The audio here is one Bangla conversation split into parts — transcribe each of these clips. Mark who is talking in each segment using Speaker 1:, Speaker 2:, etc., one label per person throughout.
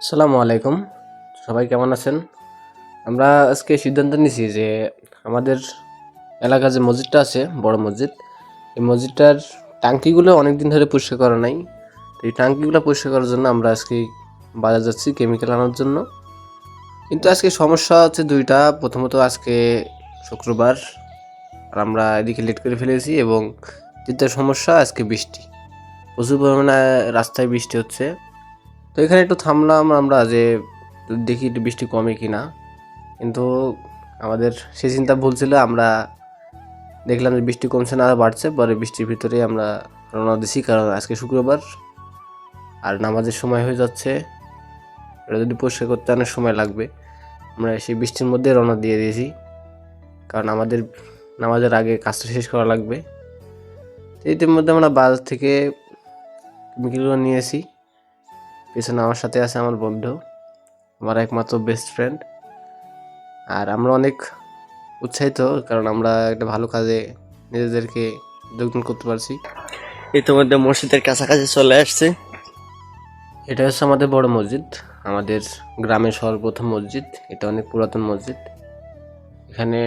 Speaker 1: আসসালামু আলাইকুম। সবাই কেমন আছেন? আমরা আজকে সিদ্ধান্ত নিয়েছি যে আমাদের এলাকার যে মসজিদটা আছে, বড় মসজিদ, এই মসজিদটার টাঙ্কিগুলো অনেক দিন ধরে পরিষ্কার করা নাই। তো এই টাঙ্কিগুলো পরিষ্কার করার জন্য আমরা আজকে বাজার যাচ্ছি কেমিক্যাল আনার জন্য। কিন্তু আজকে সমস্যা হচ্ছে দুইটা। প্রথমত আজকে শুক্রবার, আর আমরা এদিকে লেট করে ফেলেছি এবং দ্বিতীয় সমস্যা, আজকে বৃষ্টি। প্রচুর পরিমাণে রাস্তায় বৃষ্টি হচ্ছে। তো এখানে একটু থামলাম আমরা যে দেখি একটু বৃষ্টি কমে কি না কিন্তু আমাদের সে চিন্তা ভুল ছিল, আমরা দেখলাম যে বৃষ্টি কমছে না বাড়ছে। পরে বৃষ্টির ভিতরে আমরা রওনা দিছি, কারণ আজকে শুক্রবার। আর নামাজের সময় হয়ে যাচ্ছে। এটা যদি পরিষ্কার করতে অনেক সময় লাগবে। আমরা সেই বৃষ্টির মধ্যে রওনা দিয়ে দিয়েছি। কারণ আমাদের নামাজের আগে কাজটা শেষ করা লাগবে। তো ইতিমধ্যে আমরা বাজার থেকে কেমিক্যালগুলো নিয়েছি। পেছনে আমার সাথে আছে আমার বন্ধু আমার একমাত্র বেস্ট ফ্রেন্ড আর আমরা অনেক উৎসাহিত কারণ আমরা একটা ভালো কাজে নিজেদেরকে যোগদান করতে পারছি।
Speaker 2: ইতিমধ্যে মসজিদের কাছাকাছি চলে আসছে।
Speaker 1: এটা হচ্ছে আমাদের বড় মসজিদ আমাদের গ্রামের সর্বপ্রথম মসজিদ এটা অনেক পুরাতন মসজিদ। এখানে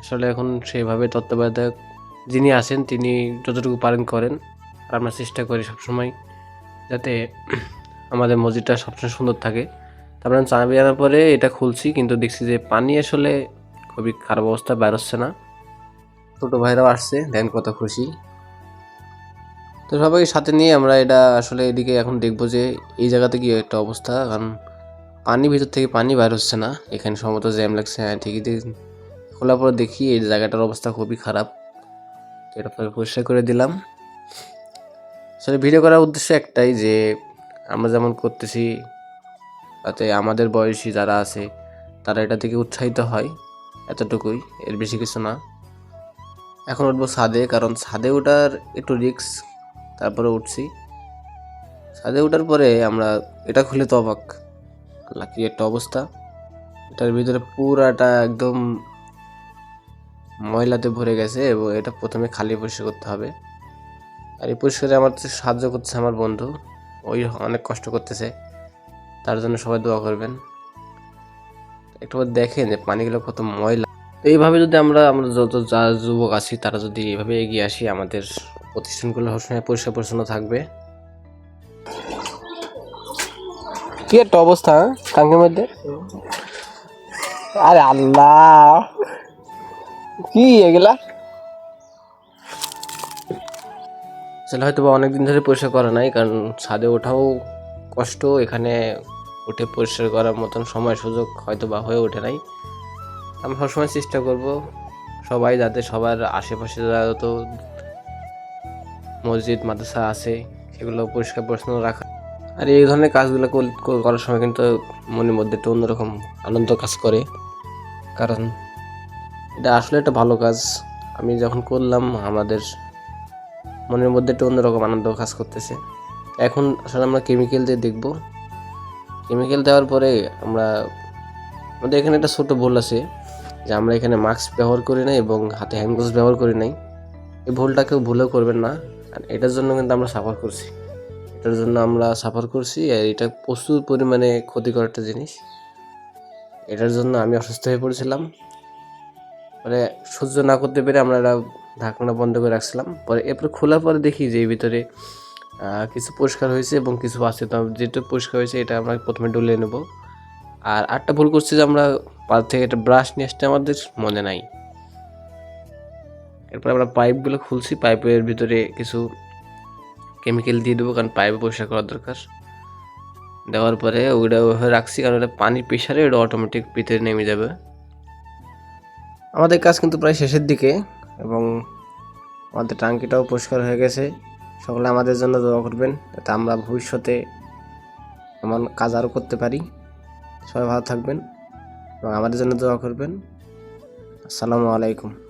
Speaker 1: আসলে এখন সেভাবে তত্ত্বাবধায়ক যিনি আছেন, তিনি যতটুকু পারেন করেন। আর আমরা চেষ্টা করি সবসময় যাতে আমাদের মসজিদটা সবসময় সুন্দর থাকে। তারপরে আমি চাবি আনার পরে এটা খুলছি, কিন্তু দেখছি যে পানি আসলে খুবই খারাপ অবস্থা, বের হচ্ছে না। ছোটো ভাইরাও আসছে, দেন কত খুশি। তো সবাইকে সাথে নিয়ে আমরা এটা আসলে এদিকে এখন দেখব যে এই জায়গাতে কি একটা অবস্থা। কারণ পানি ভিতর থেকে পানি বাইর হচ্ছে না। এখানে সম্ভবত জ্যাম লাগছে হ্যাঁ ঠিকই খোলার পর দেখি এই জায়গাটার অবস্থা খুবই খারাপ। তো এটা পরে পরিষ্কার করে দিলাম। আসলে ভিডিও করার উদ্দেশ্য একটাই যে, আমরা যেমন করতেছি, তাতে আমাদের বয়সী যারা আছে, তারা এটা থেকে উৎসাহিত হয় এতটুকুই, এর বেশি কিছু না। এখন উঠবো ছাদে, কারণ ছাদে ওঠার একটু রিস্ক তারপরে উঠছি। ছাদে ওঠার পরে আমরা, এটা খুলে তো অবাক। আল্লাহ কি একটা অবস্থা। এটার ভিতরে পুরাটা একদম ময়লাতে ভরে গেছে এবং এটা প্রথমে খালি পরিষ্কার করতে হবে। আর এই পরিষ্কারে আমার সাহায্য করছে আমার বন্ধু। ওই অনেক কষ্ট করতেছে। তার জন্য সবাই দোয়া করবেন। একটু দেখেন যে পানিগুলো কত ময়লা। এইভাবে যদি আমরা আমরা যত যা যুবক আছি, তারা যদি এইভাবে এগিয়ে আসি, আমাদের প্রতিষ্ঠানগুলো সবসময় পরিষ্কার পরিচ্ছন্ন থাকবে। কি একটা অবস্থা হ্যাঁ? মধ্যে? আরে আল্লাহ! কি এগুলা? আসলে হয়তো বা অনেকদিন ধরে পরিষ্কার করা নাই, কারণ ছাদে ওঠাও কষ্ট, এখানে উঠে পরিষ্কার করার মতন সময় সুযোগ হয়তো বা হয়ে ওঠে নাই। আমি সবসময় চেষ্টা করব সবাই যাতে সবার আশেপাশে যত মসজিদ, মাদ্রাসা আছে সেগুলো পরিষ্কার পরিচ্ছন্ন রাখা। আর এই ধরনের কাজগুলো কর- কর- করার সময় কিন্তু মনের মধ্যে একটা অন্যরকম আনন্দ কাজ করে। কারণ এটা আসলে একটা ভালো কাজ। আমি যখন করলাম, আমাদের মনের মধ্যে একটা অন্যরকম আনন্দ কাজ করতেছে। এখন আসলে আমরা কেমিক্যাল দিয়ে দেখব। কেমিক্যাল দেওয়ার পরে আমরা, আমাদের এখানে একটা ছোট ভুল আছে, যে আমরা এখানে মাস্ক ব্যবহার করি না এবং হাতে হ্যান্ড গ্লোভস ব্যবহার করি নাই। এই ভুলটা কেউ ভুলেও করবেন না। আর এটার জন্য কিন্তু আমরা সাফার করছি। এটার জন্য আমরা সাফার করছি। আর এটা প্রচুর পরিমাণে ক্ষতিকর একটা জিনিস। এটার জন্য আমি অসুস্থ হয়ে পড়েছিলাম। মানে সহ্য না করতে পেরে আমরা ঢাকনা বন্ধ করে রাখছিলাম। পরে এরপরে খোলার পরে দেখি যে ভিতরে কিছু পরিষ্কার হয়েছে এবং কিছু আছে। তো যেটা পরিষ্কার হয়েছে এটা আমরা প্রথমে ডলে নেব। আর আটটা ভুল করছি যে আমরা পাল থেকে একটা ব্রাশ নিয়ে আসতে আমাদের মনে নাই। এরপর আমরা পাইপগুলো খুলছি, পাইপের ভিতরে কিছু কেমিক্যাল দিয়ে দেবো, কারণ পাইপে পরিষ্কার করার দরকার। দেওয়ার পরে ওইভাবে রাখছি, কারণ ওটা পানির প্রেশারে ওটা অটোমেটিক ভিতরে নেমে যাবে। আমাদের কাজ কিন্তু প্রায় শেষের দিকে এবং আমাদের টাঙ্কিটাও পরিষ্কার হয়ে গেছে। সকলে আমাদের জন্য দোয়া করবেন যাতে আমরা ভবিষ্যতে এমন কাজ আরও করতে পারি। সবাই ভালো থাকবেন এবং আমাদের জন্য দোয়া করবেন। আসসালামু আলাইকুম।